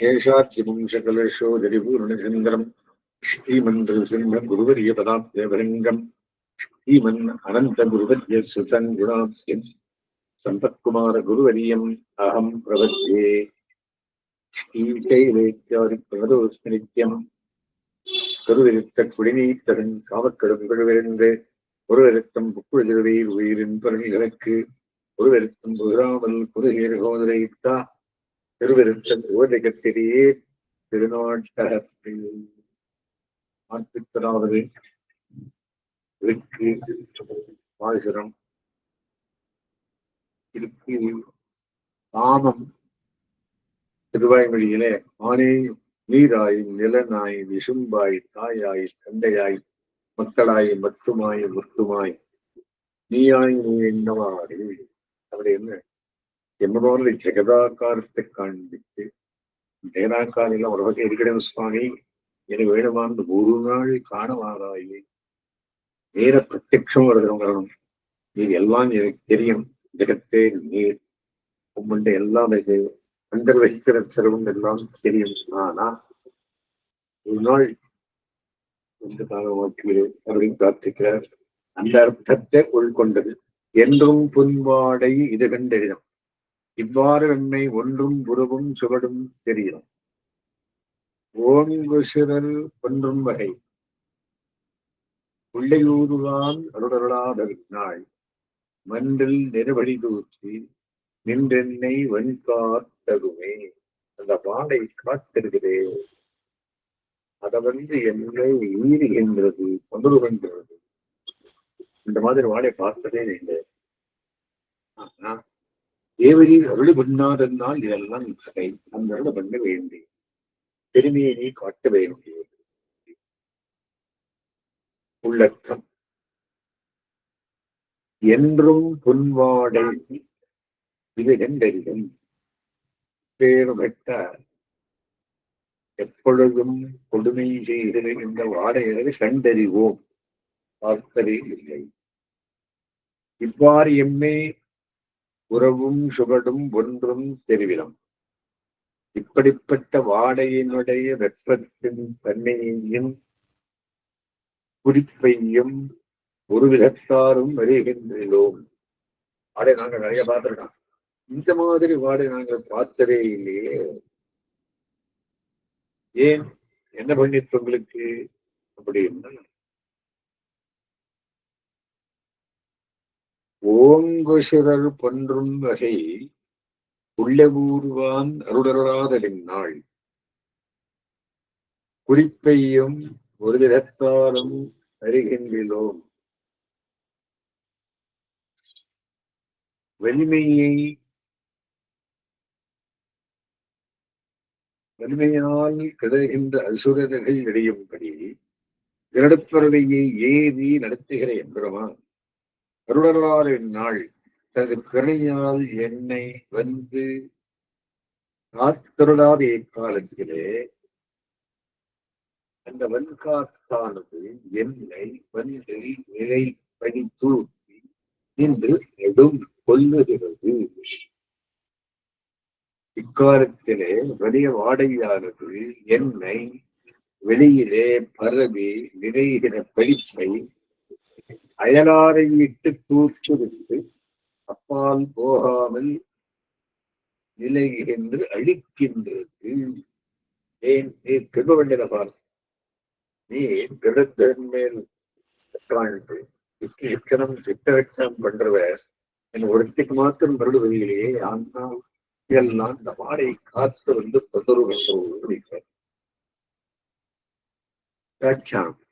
சேஷாட்சிவம்சகலேஷோதரிபூர்ணசுந்தரம் ஸ்ரீமந்திர சிம்ம குருவரிய பதாப்தேவரங்கம் ஸ்ரீமன் அனந்த குருவரிய சுதன் குணாசியம் சம்பத்குமார குருவரியம் அகம் பிரபத்தியே ஸ்ரீசைலேத்யாரி பிரதோஸ்மிரித்யம் கருவிருத்த குடிநீத்தகன் காவக்கடும் கழுவிருந்து ஒருவருத்தம் புக்குழுதிருவை உயிரின் பரணிகளுக்கு ஒருவருத்தம் புதுராமல் புதுகேர் கோதரைத்தா திருவிருத்தம் ஓதகத்திலேயே திருநாட்டகத்தில் நாற்பத்தொராவது இருக்கு. வாழ்கிறோம் இருக்கு. நாமம். திருவாய்மொழியிலே ஆனே நீராய் நிலனாய் விசும்பாய் தாயாய் தந்தையாய் மக்களாய் மட்டுமாய் முத்துமாய் நீயாய் நீ என்னவாறு? அப்படி என்ன? என்னപോലെ ஜெகதாக்காரத்தை காண்பித்து ஜெகதாக்காரில ஒரு வகை இருக்கிறேன் சுவாமி எனக்கு வேணுமான்னு ஒரு நாள் காணவாராயே நேர பிரத்யம் வருகிறோம் நீர் எல்லாம் எனக்கு தெரியும் ஜெகத்தே நீர் உம்மண்ட எல்லாம் அண்டர் வைக்கிற செலவும் எல்லாம் தெரியும் ஆனா ஒரு நாள் இந்த காலமாக்கிறேன் அப்படின்னு பிரார்த்திக்கிறார் அந்த அர்த்தத்தை உள்கொண்டது என்றும் புன்பாடை இது கண்டெழுதம் இவ்வாறு என்னை ஒன்றும் உருவும் சுவடும் தெரியும். ஓங்குசிறல் ஒன்றும் வகை. உள்ளையூருவான் அருடருளாத நாள் மன்றில் நெருவழி தூற்றி நின்றென்னை வெண்காத்தகுமே அந்த வாடை காத்திருக்கிறே. அதை வந்து என்னை ஈறுகின்றது கொண்டுகின்றது இந்த மாதிரி வாடை பார்த்ததே இல்லை. ஆனா தேவரி அருள் பண்ணாதனால் இதெல்லாம் கதை அந்த அருள் பண்ண வேண்டி பெருமையை நீ காட்ட வேண்டியது. உள்ளத்தம். என்றும் புன்வாடை இது கண்டறியும். பேர் எப்பொழுதும் கொடுமை செய்கிற இந்த வாடைகளை கண்டறிவோம். பார்த்ததே இல்லை. இவ்வாறு எம்மே உறவும் சுகடும் ஒன்றும் தெரிவிடும் இப்படிப்பட்ட வாடையினுடைய வெப்பத்தின் தன்மையையும் குறிப்பையும் ஒரு விதத்தாரும் அறிகின்றோம். வாடை நாங்க நிறைய பார்த்துருக்கோம். இந்த மாதிரி வாடை நாங்கள் பார்த்ததே இல்லையே. ஏன்? என்ன பண்ணிட்டு உங்களுக்கு? அப்படின்னா ஓங்குசிறர் பன்றும் வகை உள்ளபூர்வான் அருளருளாதலின் நாள். குறிப்பையும் ஒரு விதத்தாலும் அறிகின்றோம். வலிமையை வலிமையால் கிடகின்ற அசுரர்கள் இடையும்படி திருடப்பறவையை ஏதி நடத்துகிற எம்பெருமான் கருடலாரின் நாள் தனது பிறனையால் என்னை வந்து காத்தருளாத இக்காலத்திலே அந்த வன்காத்தானது என்னை வந்து நிலை பணி தூக்கி நின்று நெடும் கொல்லுகிறது இக்காலத்திலே வெளிய வாடையானது என்னை வெளியிலே பரவி நிறைகிற படிப்பை அயலாரை விட்டு தூத்து விட்டு அப்பால் போகாமல் நிலைகின்று அழிக்கின்றது. ஏன்? நீ திருவண்ணில பார். நீ கிடத்தின் மேல் காண்டு இக்கணம் சித்தவட்சம் பண்றவ என் ஒருத்திக்கு மாத்திரம் வருடுவதிலேயே ஆனால் எல்லாம் இந்த மாடை காத்து வந்து தொந்தரவு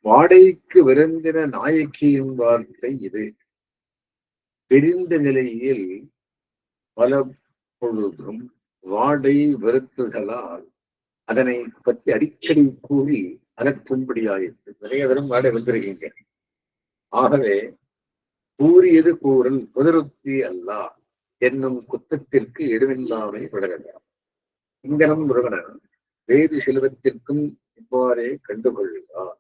வாடைக்கு விரைந்தின நாயக்கியின் வார்த்தை இது. பிரிந்த நிலையில் பல பொழுதும் வாடை வெறுத்துகளால் அதனை பற்றி அடிக்கடி கூறி அதற்கும்படியாயிற்று நிறைய தரம் வாடை வந்திருக்கீங்க ஆகவே கூறியது கூறல் புதருத்தி அல்ல என்னும் குத்தத்திற்கு எடுவில்லாமை விடலாம் இங்கனம் முருகனன் வேது செல்வத்திற்கும் இவ்வாறே கண்டுகொள்கிறார்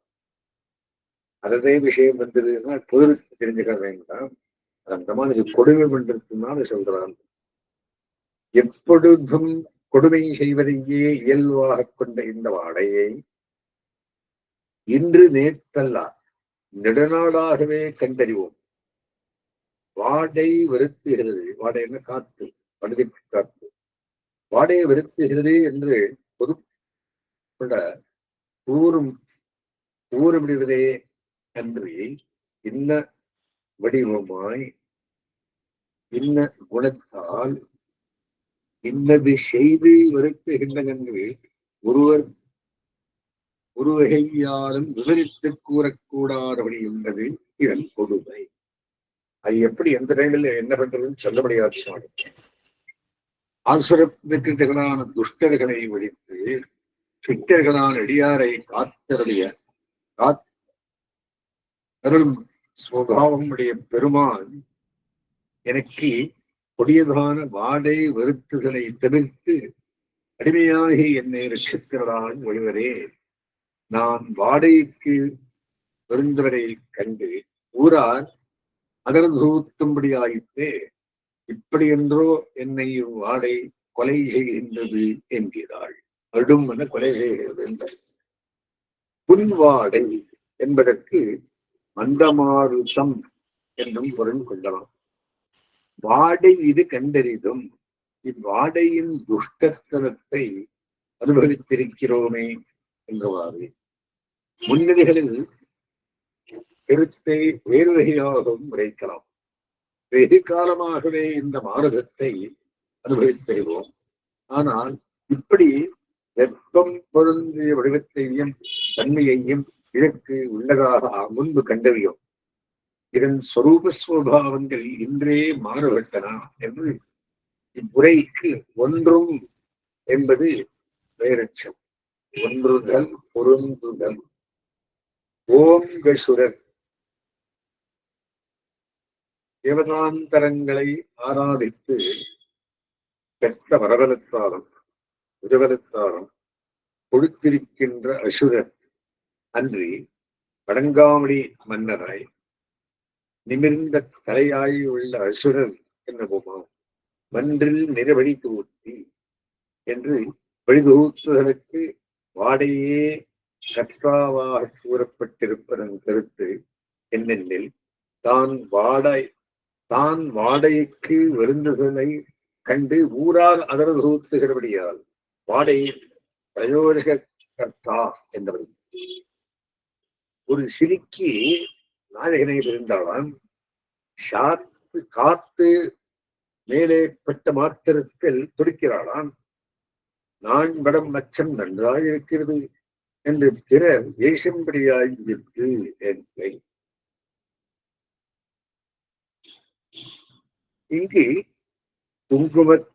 அதே விஷயம் வந்ததுன்னா பொருளுக்கு தெரிஞ்சுக்க வேண்டாம். அந்த மாதிரி கொடுமை பண்றதுனால சொல்றான். எப்பொழுதும் கொடுமை செய்வதையே இயல்பாக கொண்ட இந்த வாடையை இன்று நேத்தல்ல நெடுநாளாகவே கண்டறிவோம். வாடை வருத்துகிறது வாடை என்ன? காத்து படுதிப்பு காத்து வாடையை வருத்துகிறது என்று பொது கூறும் கூறுவிடுவதே அன்றி இன்ன வடிவமாய் இன்ன குணத்தால் இன்னது செய்து வருத்துகின்றன ஒருவர் ஒரு வகையாலும் விவரித்து கூறக்கூடாதபடி என்பது இதன் கொடுமை. அது எப்படி எந்த டைமில் என்ன பண்றதுன்னு சொல்ல முடியாது. ஆசுரத்திற்கான துஷ்டர்களை ஒழித்து சிட்டர்களான அடியாரை காத்தருடைய காத்தருள் சுவாவம் உடைய பெருமான் எனக்கு கொடியதான வாடை வருத்துதலை தவிர்த்து அடிமையாகி என்னை ரட்சிக்கிறதான் ஒழிவரே நான் வாடகைக்கு வருந்தவரை கண்டு ஊரார் அகர்தூத்தும்படியாயித்தே இப்படியென்றோ என்னை வாடை கொலை செய்கின்றது என்கிறாள். கடும் என கொலை செய்கிறது என்றார். புன்வாடை என்பதற்கு மந்தமாருசம் என்றும் பொருள் கொள்ளலாம். வாடை இது கண்டறிதும் இவ்வாடையின் துஷ்டத்தனத்தை அனுபவித்திருக்கிறோமே என்றவாறு. முன்னணிகளில் கருத்தை வேறு வகையாகவும் உரைக்கலாம். வெகு காலமாகவே இந்த மாறுதத்தை அனுபவித்திருவோம் ஆனால் இப்படி வெப்பம் பொருந்திய வடிவத்தையும் தன்மையையும் இதற்கு உள்ளதாக முன்பு கண்டறியும். இதன் சொரூப இன்றே மாறுபட்டன என்று இவ்வுரைக்கு ஒன்றும் என்பது பெயரட்சம் ஒன்றுதல் பொருந்துதல். ஓங்கசுரர் தேவதாந்தரங்களை ஆராதித்து பெற்ற வரவலத்தாலும் உதவலத்தாலும் கொடுத்திருக்கின்ற அசுரன் அன்றி வடங்காமணி மன்னராய் நிமிர்ந்த தலையாய் உள்ள அசுரர் என்னவுமா மன்றில் நிறவழி தூத்தி என்று வழிதொகுத்துதலுக்கு வாடையே கற்றாவாக கூறப்பட்டிருப்பதன் கருத்து என்னென்னில் தான் வாடை தான் வாடைக்கு வருந்துதலை கண்டு ஊரால் அதர தொகுத்துகிறபடியால் வாடை பிரயோஜக கர்த்தா என்றவர். ஒரு சிரிக்கி நாயகனை இருந்தாலும் சாத்து காத்து மேலே பட்ட மாத்திரத்தில் துடிக்கிறாளாம். நான் படம் மச்சம் நன்றாக இருக்கிறது என்று பிறர் ஏசம்படியாய் இருக்கு என்பதை இங்கு குங்குமத்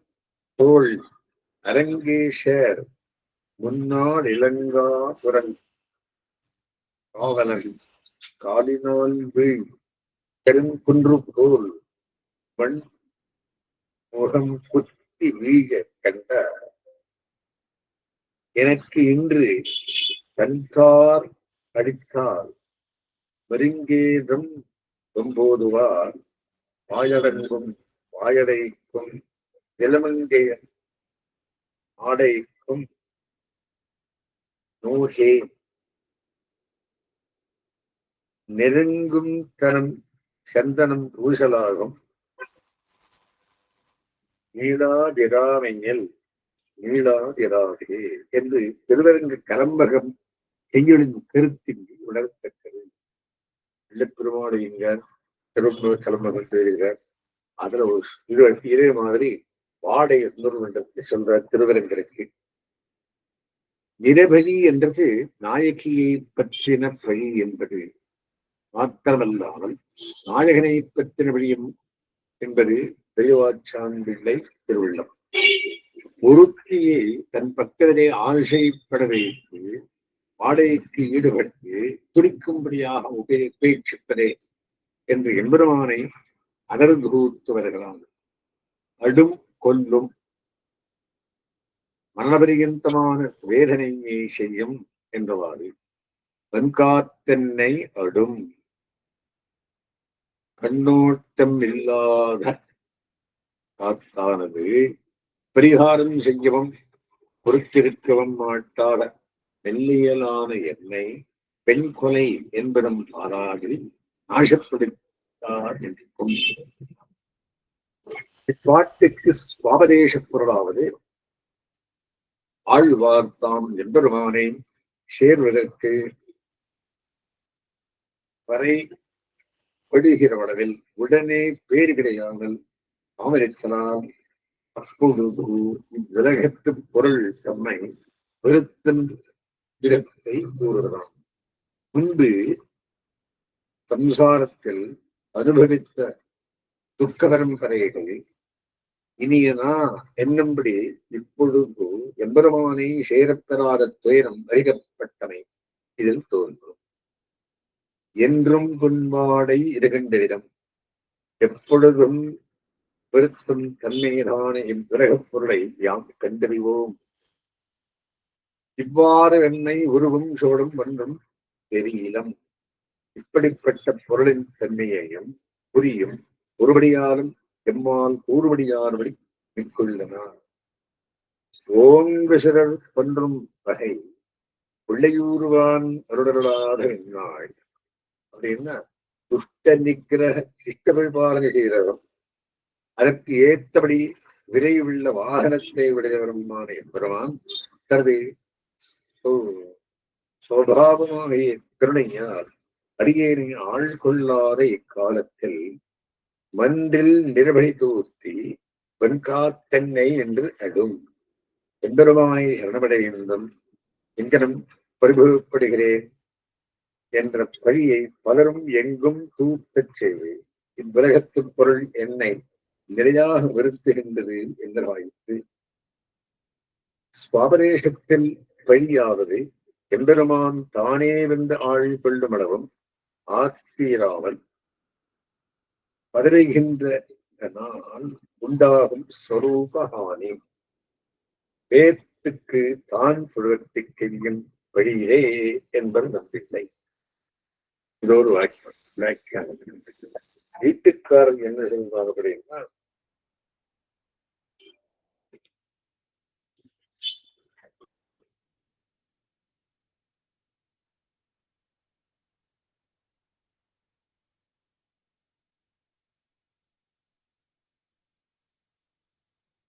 தோல் அரங்கேஷர் முன்னாள் இளங்கா புறன் காவலன் காலினால் வீழ் பெருங்குன்று போல் மண் முகம் குத்தி வீழ கண்ட எனக்கு இன்று கண்கார் அடித்தால் மருங்கேதம் ஒம்போதுவார் வாயடங்கும் வாயடைக்கும் இளமங்கையன் ஆடைக்கும் நோகே நெருங்கும் தனம் சந்தனம் பூசலாகும் நீளாதிராமையில் நீளாதிராகே என்று திருவரங்கு கலம்பகம் செய்யலின் கருத்தின் உணரத்தக்கது. வெள்ளப்பெருமாளையுங்க திருவள்ளூர் கலம்பகம் செய்கிறார் அதுல ஒரு இது இதே மாதிரி வாடை சுந்தரமண்டலத்தை சொல்ற திருவரங்கருக்கு நிரபலி என்றது நாயகியை பற்றின பழி என்பது மாத்திரமல்லாமல் நாயகனை பற்றின வழியும் என்பது பெரியவாச்சான் பிள்ளை திருவுள்ளம் ஒருத்தியை தன் பக்கத்திலே ஆசைப்பட வைத்து வாடகைக்கு ஈடுபட்டு துடிக்கும்படியாக உபே உபேட்சிப்பதே என்று எம்பெருமானை அனர்ந்தூத்து வருகிறான். அடும் கொல்லும். மரணபரியந்தமான வேதனையை செய்யும் என்றவாறு வன்காத்தென்னை அடும். கண்ணோட்டம் இல்லாத காத்தானது பரிகாரம் செய்யவும் பொறுத்திருக்கவும் மாட்டாத மெல்லியலான என்னை பெண் கொலை என்பதும் பாராது நாசப்படுத்தார் என்றும் இப்பாட்டுக்கு சுவாபதேச பொருளாவது. ஆழ்வார் தாம் எம்பெருமானை சேர்வதற்கு வரை படுகிற அளவில் உடனே பேர் கிடையாமல் தாமரித்தனால் அப்பொழுது இவ்விலகத்து பொருள் தம்மை வெறுத்தன் இடத்தை கூறுகிறான். முன்பு சம்சாரத்தில் அனுபவித்த துக்க பரம்பரைகள் இனியனா என்னும்படி இப்பொழுது எம்பெருமானை சேரப்பெறாத துயரம் அறிகப்பட்டமை இதில் தோன்றும். என்றும் புன்மாடை இருகின்றிடம் எப்பொழுதும் பெருத்தும் தன்மையிலான இவ்விரகப் பொருளை யாம் கண்டறிவோம். இவ்வாறு என்னை உருவும் சோடும் ஒன்றும் தெரியலம். இப்படிப்பட்ட பொருளின் தன்மையையும் புரியும். ஒருபடியாலும் எம்மால் கூறுபடியானபடி மேற்கொள்ளனார். ஓங்கசரர் பன்றும் வகை பிள்ளையூருவான் அருடலாக என்னாள் அப்படின்னா துஷ்ட நிக்கிரக சிஷ்ட பரிபாலனை செய்கிறவரும் அதற்கு ஏத்தபடி விரைவுள்ள வாகனத்தை விடையவருமான எம்பெருமான் தனது சுவாவமாகிய கருணையால் அடியேறின் ஆள் கொள்ளாத இக்காலத்தில் மன்றில் நிரபடி தூர்த்தி வெண்காத்தென்னை என்று அடும் எம்பெருமானை சரணமடைந்தும் எங்கனும் பரிபவப்படுகிறேன் என்ற பழியை பலரும் எங்கும் தூத்தச் செய்து இவ்வுலகத்து பொருள் என்னை நிறையாக வெறுத்துகின்றது என்றாயிற்று சுவாபதேசத்தில் பழியாவது எம்பெருமான் தானே வென்று ஆள் கொள்ளும் அளவும் ஆத்தீராமல் பதறுகின்ற நாள் உண்டாகும் ஸ்வரூபஹானி வேத்துக்கு தான் புழத்தி கெய்யும் வழியிலே என்பது நம்பிக்கை. இதோடு வாக்கியம். வீட்டுக்காரன் என்ன சொல்றாங்க அப்படின்னா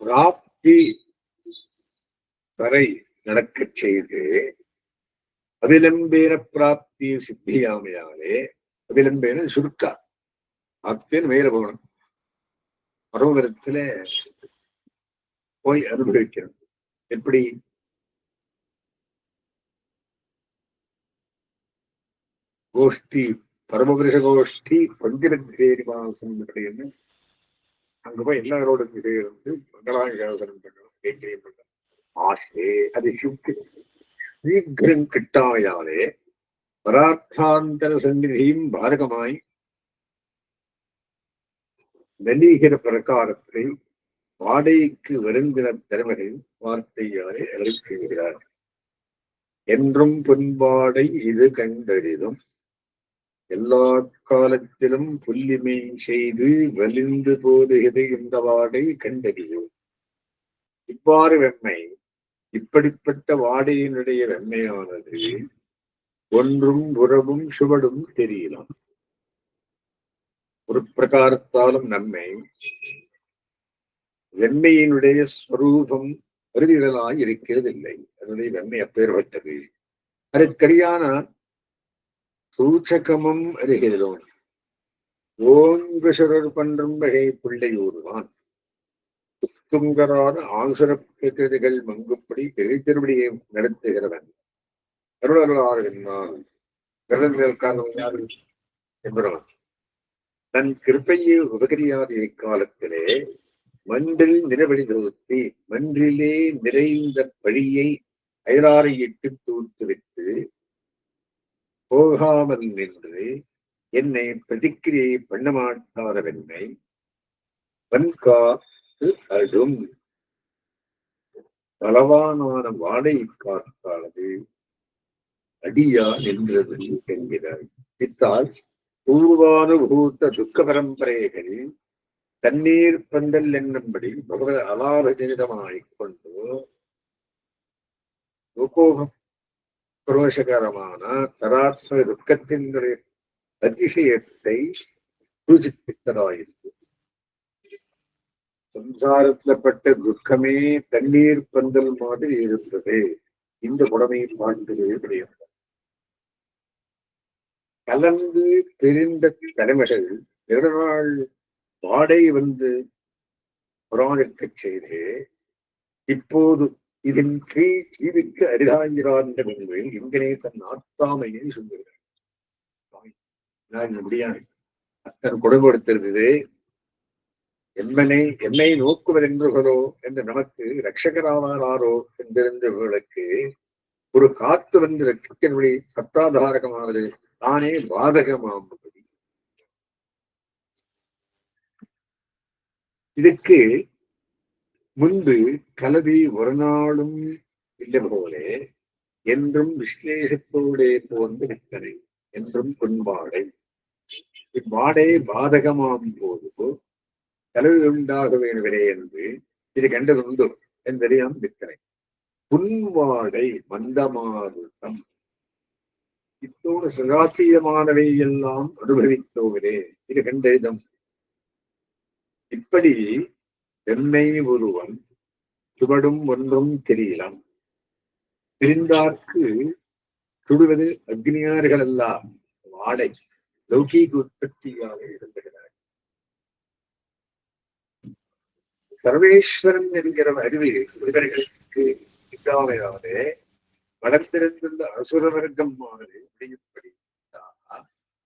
பிராப்தி வரை நடக்கச் செய்து அபிலம்பேன பிராப்தி சித்தியாமையாலே அபிலம்பேன சுருக்கா. ஆப்தின்னு மேல போகணும் பரமபுரத்துல போய் அனுபவிக்கணும் எப்படி? கோஷ்டி பரமபுருஷ கோஷ்டி பங்கிரேரி மாசம் அப்படின்னு அங்க போய் எல்லாரோட இருந்து மங்களாசாசனம் பண்ணணும் கைங்கரியம் பண்ணணும் ஆசே அது சுத்தி சீக்கிரம் கிட்டாயாலே பரார்த்தாந்தர சந்நிதியும் பாதகமாய் நலீகிற பிரகாரத்தை வாடகைக்கு வருந்தின தலைவர்கள் வார்த்தையாலே அழைக்கிறார் என்றும் பொன்பாடை இது கண்டறிதும் எல்லா காலத்திலும் புல்லிமை செய்து வலிந்து போதுகிறது இந்த வாடை கண்டறியும் இவ்வாறு வெம்மை இப்படிப்பட்ட வாடையினுடைய வெம்மையானது ஒன்றும் புறவும் சுவடும் தெரியலாம் ஒரு பிரகாரத்தாலும் நன்மை. வெண்மையினுடைய ஸ்வரூபம் அருதிடலாய் இருக்கிறதில்லை. அதனுடைய வெண்மை அப்பேற்பட்டது அதற்கடியான சூச்சகமும் அறிகிறோம் ஓங்குசுரர் பன்றும் வகை பிள்ளையூருவான் துங்கரான ஆசுரப்பிரதிகள் மங்குப்படி பெருத்திருபடியை நடத்துகிறவன். கருடலாகின்றான் என்பவன். தன் கிருப்பையை உபகரியாத இக்காலத்திலே மன்றில் நிலவழி தொகுத்தி மன்றிலே நிறைந்த பழியை அயலாரையிட்டு தூர்த்து விட்டு போகாமல் நின்று என்னை பிரதிக்கிரியை பண்ண மாட்டாரவென்னை வன்காத்து அடும் பலவானான வாடை காத்தானது அடியா நின்றது என்கிறார் இத்தால் பூர்வானுபூத்த துக்க பரம்பரைகள் தண்ணீர் பந்தல் என்னும்படி பகவத் அலாபஜனிதமாய்க் கொண்டு லோகோக தராச துக்கத்தினுடைய அதிசயத்தை சூச்சிப்பித்ததாயிருக்கு சம்சாரத்துல பட்ட துக்கமே தண்ணீர் பந்தல் மாதிரி இருந்தது. இந்த உடமையை பார்க்கிறதே கிடையாது கலந்து பிரிந்த தலைமைகள் திருநாள் வாடை வந்து புறாணிற்க செய்து இப்போது இதன் கீழ் ஜீவிக்க அரிதாங்கிறார்கள் என்று இங்கனே தன் ஆத்தாமையை சொல்லுகிறார். நான் முடியாது. அத்தன் கொடு கொடுத்திருந்தது எம்மனை என்னை நோக்குவதென்றுகளோ என்று நமக்கு ரட்சகராவாரோ என்றிருந்தவர்களுக்கு ஒரு காத்து வந்து ரட்சிக்கன்படி சத்தாதாரகமானது. தானே பாதகமாகும்படி. இதுக்கு முன்பு கலவி ஒரு நாளும் இல்லை போலே என்றும் விசிலேஷத்தோடே போன்று நிற்கனை என்றும் கொன்பாடை இவ்வாடை பாதகமாம் போது கலவி உண்டாக வேண்டுவதே என்று இது கண்டதுண்டு என்றறியாம் நிற்கிறேன். புன்வாடை மந்தமாருத்தம். இத்தோடு சுகாத்தியமானவை எல்லாம் அனுபவித்தோவிலே இது கண்டெழுதம் இப்படி என்னை ஒருவன் சுவடும் ஒன்றும் தெரியலாம். பிரிந்தார்க்கு சுடுவது அக்னியார்கள் எல்லாம் வாடை லௌகீக உற்பத்தியாக இருந்துகிறார். சர்வேஸ்வரன் என்கிற அறிவு இவர்களுக்கு இல்லாமையாவது வளர்ந்திருந்துள்ள அசுர வர்க்கம் ஆனது முடியும்படி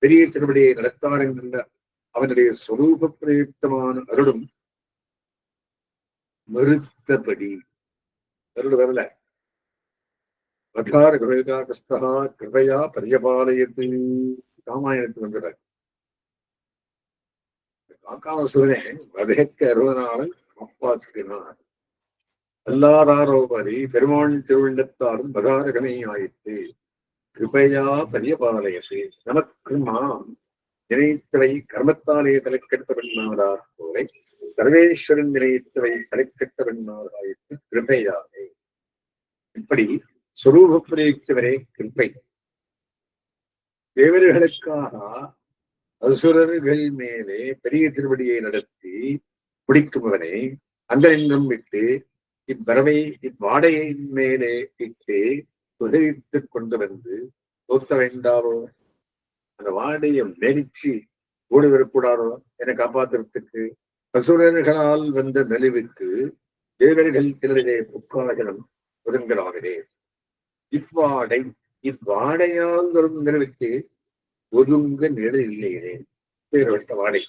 பெரிய திருவடியை நடத்தார் என்கின்ற அவனுடைய ஸ்வரூப பிரயுக்தமான அருளும் மறுத்தபடி. கருடு வரல. வதார கிருதா கிருபையா பரியபாலயத்து. ராமாயணத்து வந்துடுறார் காக்காவசுரனே வதைக்க அருவனாலும் காப்பாற்றினார் அல்லாதாரோபரி பெருமாள் திருவிழத்தாரும் பதாரகனை ஆயிற்று கிருபையா பரியபாலயத்து. நமக்கு நாம் நினைத்தவை கர்மத்தாலே தலைக்கெடுத்த பெண்ணாதார் போலை. சர்வேஸ்வரன் நினைத்தவை தலைக்கட்டவன்மாராயிற்று பெண்ணாதாயிற்று இப்படி சுரூப பிரயுக்தவரே கிருப்பை தேவர்களுக்காக அசுரர்கள் மேலே பெரிய திருவடியை நடத்தி பிடிக்குமவனை அந்த நின்றும் விட்டு இப்பறவை இவ்வாடையின் மேலே இட்டு உதவித்துக் கொண்டு வந்து தோத்த வேண்டாரோ? அந்த வாடையை மெரிச்சு ஓடி வரக்கூடாதோ என காப்பாத்துறதுக்கு அசுரர்களால் வந்த நலிவுக்கு தேவர்கள் திரளே புக்காகலம் ஒதுங்கிறார்களே இவ்வாடை இவ்வாடையால் வரும் நிலவுக்கு ஒதுங்க நிழல் இல்லையே வேறுபட்ட வாடை.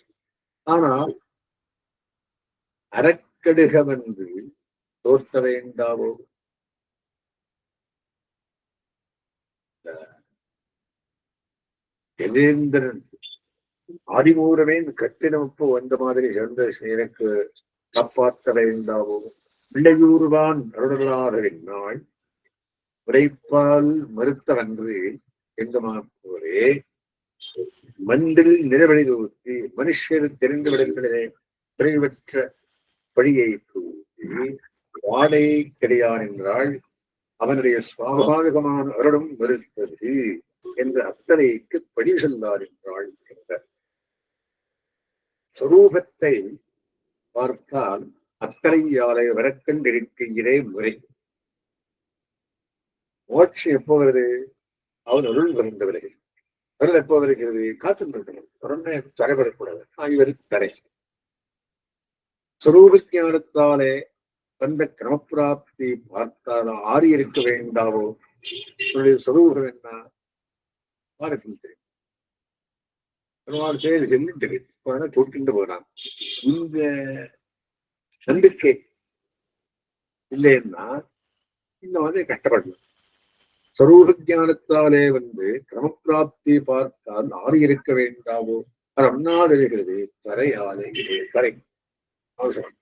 ஆனால் அறக்கடுக வந்து தோற்ற வேண்டாவோ? கஜேந்திரன் ஆதிமூரவேன் கட்டினமுப்பு வந்த மாதிரி சேர்ந்த எனக்கு காப்பாற்ற வேண்டாவோ பிள்ளையூர்வான் அருடலாக நாள் உரைப்பால் மறுத்தவன்று எங்கமா போரே மண்டில் நிறவழி தூத்தி மனுஷர் தெரிந்து விடல்களிலே குறைவற்ற பழியை தூத்தி வாடை கிடையான் என்றால் அவனுடைய சுவாபாவிகமான அருளும் மறுத்தது என்ற அத்தனைக்கு படி சொல்லார் என்றாள். என்ற சுரூபத்தை பார்த்தால் அத்தனையாலை வரக்கண்டிருக்கிறே முறை. மோட்சம் எப்போ வருது? அவன் அருள் வருந்த விலகி அருள் எப்போ வருகிறது? காத்துருக்கிறது தொடர்ந்து தடைபடக்கூடாது இவர் தரை சுரூப ஞானத்தாலே வந்த கிரமப்பிராப்தி பார்த்தால் ஆறி இருக்க வேண்டாவோ? உன்னுடைய சுரூபம் என்ன? பாரத்தில் தெரியும் பெருமாள் பேர் சொல்லிட்டு கூட்டிட்டு போறான். இந்த நம்பிக்கை இல்லைன்னா இந்த மாதிரி கஷ்டப்படலாம். சரூப ஜானத்தாலே வந்து கிரமப்பிராப்தி பார்த்தால் ஆறு இருக்க வேண்டாவோ? அது அண்ணாதிருக்கிறது கரையாலே கரை. அவசரம்.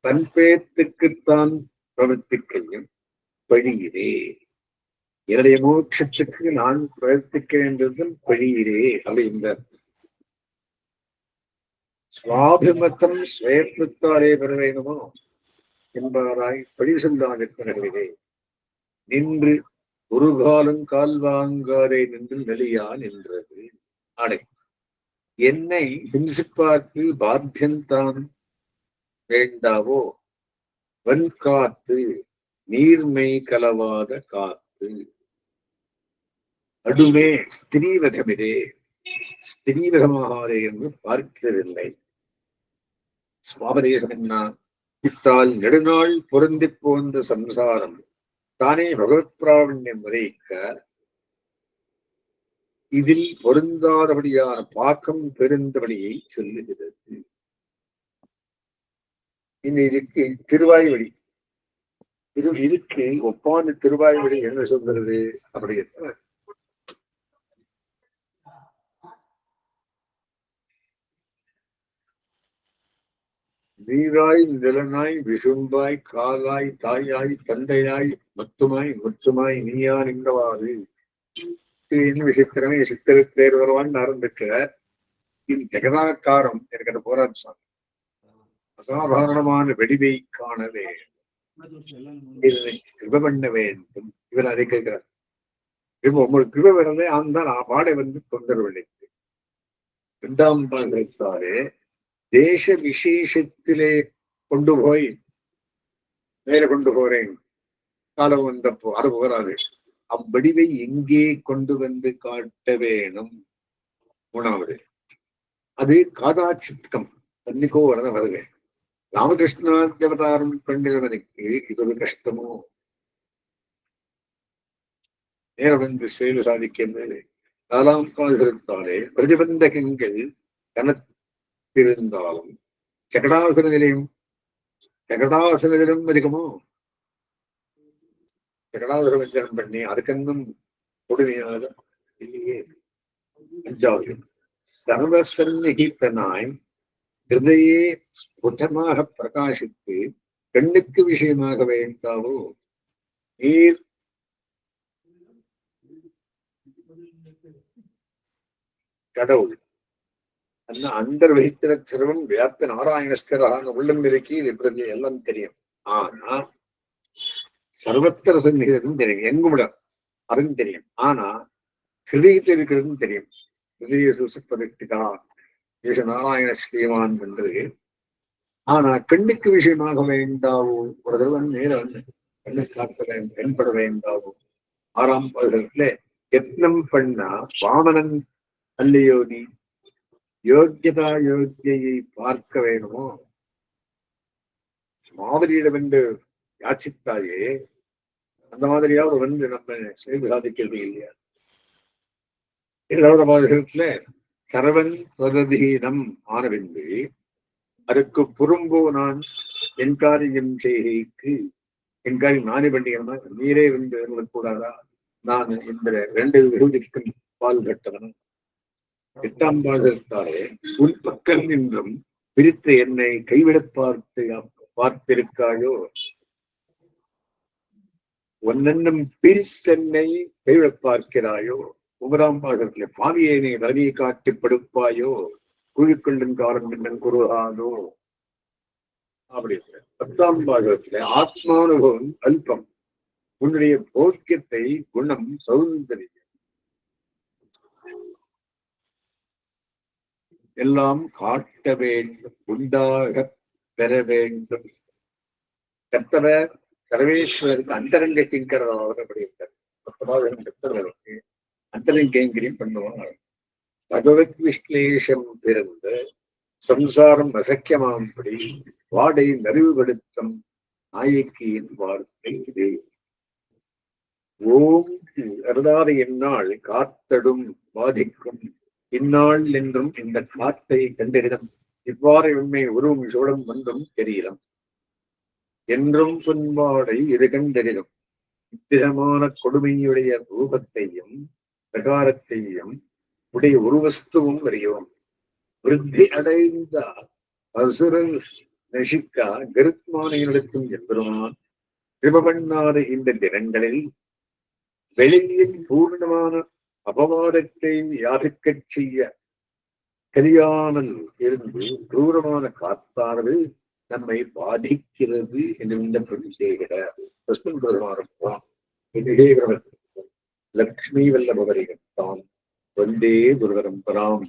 தன் பேத்துக்குத்தான் பிரவர்த்திக்கையும் பழியிரே என்னுடைய மோட்சத்துக்கு நான் பிரவர்த்திக்க வேண்டியதும் பழியிலே அப்படி இந்த சுவாபிமத்தம் சுயத்வத்தாலே பெற வேண்டுமோ என்பாராய் பழி சொல்லாதிருக்கிறே நின்று ஒரு காலம் கால் வாங்காதே நின்று நலியா நின்றது. அடை என்னை ஹிம்சிப்பார்க்கு பாத்தியந்தான் வேண்டாவோ? வன்காத்து நீர்மை கலவாத காத்து. அடுமே ஸ்திரீவதமிதே. ஸ்திரீவதமாகாதே என்று பார்க்கிறதில்லை சுவாபதேசம் இத்தால் நெடுநாள் பொருந்தி போந்த சம்சாரம். தானே பகவத் பிராவண்யம் உரைக்க இதில் பொருந்தாதபடியான பாக்கம் பெருந்தபடியை சொல்லுகிறது. இந்த இதுக்கு திருவாய்வழி இது இதுக்கு ஒப்பான திருவாய்வழி என்ன சொல்கிறது? அப்படின்னா நீராய் நிலனாய் விஷும்பாய் காலாய் தாயாய் தந்தையாய் மத்துமாய் முத்துமாய் நீயா நின்றவாறு இது என்ன விசித்திரமே சித்திரத்தேர் வருவான்னு ஆரம்பிக்கிறார் இது ஜெகதாக்காரம் இருக்கிற போராட்டம் சாமி அசாதாரணமான வெடிவை காணவே. இதனை கிருப பண்ண வேண்டும். இவர் அதை கேட்கிறார். இப்ப உங்களுக்கு கிருப வரலே அந்த நான் பாடை வந்து தொந்தரவில்லை இரண்டாம் பாடத்தாரு தேச விசேஷத்திலே கொண்டு போய் மேல கொண்டு போறேன் காலம் வந்தப்போ அது போராது அவ்வடிவை எங்கே கொண்டு வந்து காட்ட வேணும் மூணாவது அது காதா சித்தம் தன்னிக்கோ வரத வருக ராமகிருஷ்ண தேவதாரம் கண்டுகிறவனுக்கு இது ஒரு கஷ்டமோ நேரம் வந்து சேவை சாதிக்கின்றது நாலாம் காலத்தாலே பிரதிபந்தகங்கள் கனத்திருந்தாலும் ககடாசன நிலையம் ககடாசன நிலையம் அதிகமோ ககடாசுர வஞ்சனம் பண்ணி அதுக்கெங்கும் கொடுமையாக இல்லையே. அஞ்சாவது சர்வசன்னிகித்தனாய் ஹிருதயே ஸ்புடமாக பிரகாசித்து கண்ணுக்கு விஷயமாக வேண்டாவோ நீர் கடவுள் அண்ணா அந்தர் வகித்திர சிறுவன் வியாப்த நாராயணஸ்கரான உள்ளம் இருக்கி இது எல்லாம் தெரியும். ஆனா சர்வத்திர சந்நிகிதம் தெரியும். எங்கும் இடம் அதுவும் தெரியும். ஆனா ஹிருதயத்தில் இருக்கிறதும் தெரியும். ஹிருதய சுசுப்பதற்குதா ஈச நாராயண ஸ்ரீமான் என்று. ஆனா கண்ணுக்கு விஷயமாக வேண்டாவோ? ஒரு தடவை நேரம் கண்ணு காட்ட பயன்பட வேண்டாவோ? ஆறாம் பகுதியில யத்னம் பண்ணா வாமனன் அல்லையோ நீ யோக்கியதா யோக்கியை பார்க்க வேணுமோ? மாதிரியிடம் என்று யாச்சித்தாயே அந்த மாதிரியாவது வந்து நம்ம செய்து சாதிக்கிறது இல்லையா? இரண்டாவது பாதகத்துல சரவன் சததீனம் ஆனவென்று அதுக்கு புறம்போ நான் என் காரியம் செய்கைக்கு என் காரியம் நானே பண்ணிக்கிறேன்னா நீரே வந்து கூடாதா நான் இந்த ரெண்டு விருதிக்கும் பால் கட்டவன் எட்டாம் பாகத்தாலே உன் பக்கம் நின்றும் பிரித்து என்னை கைவிடப் பார்த்து பார்த்திருக்காயோ? ஒன்னென்னும் பிரித்தென்னை கைவிடப் பார்க்கிறாயோ? ஒன்பதாம் பாகத்திலே பாவியனை வலியை காட்டி படுப்பாயோ? கூறிக்கொள்ளும் காலம் என்ன குருகாதோ அப்படி பத்தாம் பாகத்துல ஆத்மானுபவம் அல்பம். உன்னுடைய போக்கியத்தை குணம் சௌந்தரியம் எல்லாம் காட்ட வேண்டும் உண்டாக பெற வேண்டும். கர்த்தவர் சர்வேஸ்வரருக்கு அந்தரங்க கிங்கரவர் அப்படி இருக்கார். கர்த்தருக்கு அந்தரங்கேங்கிரியும் பண்ணுவார். பகவத் விஸ்லேஷம் பிறந்து சம்சாரம் அசக்கியமாகும்படி வாடை நறிவுபடுத்தும் நாயக்கியின் வார்த்தை இது. ஓம் அருதாத எந்நாள் காத்தடும் பாதிக்கும் இந்நாள் என்றும் இந்த காத்தை கண்டறிதம். இவ்வாறு உண்மை உருவம் சூடம் வந்தும் தெரியலாம் என்றும் புன்பாடை இது கண்டறிதம். இவ்விதமான கொடுமையுடைய ரூபத்தையும் பிரகாரத்தையும் உடைய உருவஸ்துவும் அறியோம். விருத்தி அடைந்த அசுர நசிக்கா கருத்மானையினடுக்கும் என்பதுமான். கிருபண்ணாத இந்த தினங்களில் வெளியின் பூர்ணமான அபவாதத்தை யாருக்கச் செய்ய தெரியாமல் இருந்து கிரூரமான காத்தானது நம்மை பாதிக்கிறது என்று இந்த பிரதி செய்கிறார். தஸ்மின் பிரதமாரம் லக்ஷ்மி வல்லபவரிகத்தான் வந்தே குருவரம்பராம்